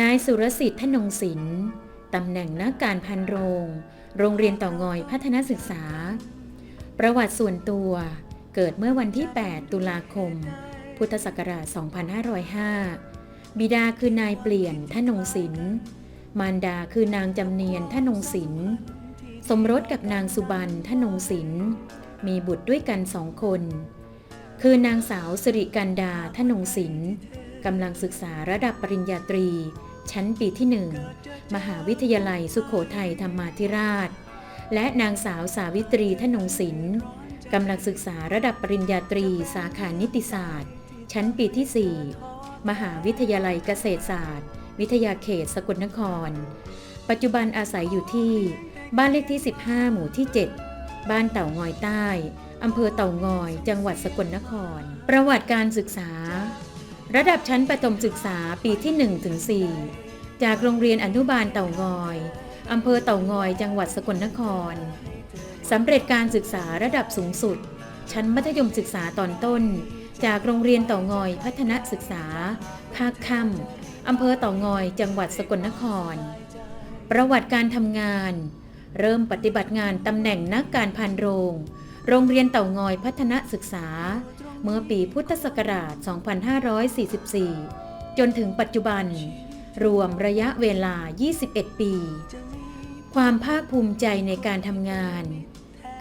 นายสุรสิทธิ์ธนงศิลป์ตำแหน่งนักการพันโรง โรงเรียนต่างอยพัฒนศึกษา ประวัติส่วนตัว เกิดเมื่อวันที่ 8 ตุลาคม พุทธศักราช 2505 บิดาคือนายเปลี่ยนธนงศิลป์มารดาคือนางจำเนียนธนงศิลป์สมรสกับนางสุบันธนงศิลป์มีบุตรด้วยกันสองคน คือนางสาวสิริกันดาธนงศิลป์กำลังศึกษาระดับปริญญาตรี ชั้นปีที่หนึ่งมหาวิทยาลัยสุโขทัยธรรมาธิราช และนางสาวสาวิตรีธนงศิลป์กำลังศึกษาระดับปริญญาตรีสาขานิติศาสตร์ ชั้นปีที่ 4 มหาวิทยาลัยเกษตรศาสตร์ วิทยาเขตสกลนคร ปัจจุบันอาศัยอยู่ที่ บ้านเลขที่ 15 หมู่ที่ 7 บ้านเต่างอยใต้อำเภอเต่างอย จังหวัดสกลนคร ประวัติการศึกษา ระดับชั้นประถมศึกษาปีที่1ถึง4จากโรงเรียนอนุบาลเต่างอยอำเภอเต่างอยจังหวัดสกลนครสำเร็จการศึกษาระดับสูงสุด ชั้นมัธยมศึกษาตอนต้น จากโรงเรียนเต่างอยพัฒนศึกษา ภาคค่ำอำเภอเต่างอยจังหวัดสกลนคร ประวัติการทำงาน เริ่มปฏิบัติงานตำแหน่งนักการพันโรง โรงเรียนเต่างอยพัฒนศึกษา เมื่อปีพุทธศักราช 2544 จนถึงปัจจุบัน รวมระยะเวลา 21 ปี ความภาคภูมิใจในการทำงาน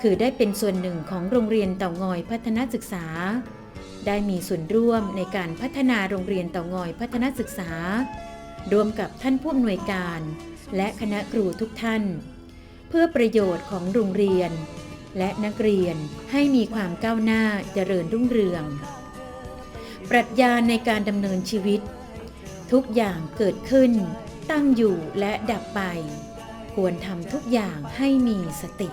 คือได้เป็นส่วนหนึ่งของโรงเรียนเต่างอยพัฒนศึกษา ได้มีส่วนร่วมในการพัฒนาโรงเรียนเต่างอยพัฒนศึกษา ร่วมกับท่านผู้อำนวยการ และคณะครูทุกท่าน เพื่อประโยชน์ของโรงเรียน และนักเรียนให้มีความก้าวหน้าเจริญรุ่งเรือง ปรัชญาในการดำเนินชีวิต ทุกอย่างเกิดขึ้น ตั้งอยู่และดับไป ควรทำทุกอย่างให้มีสติ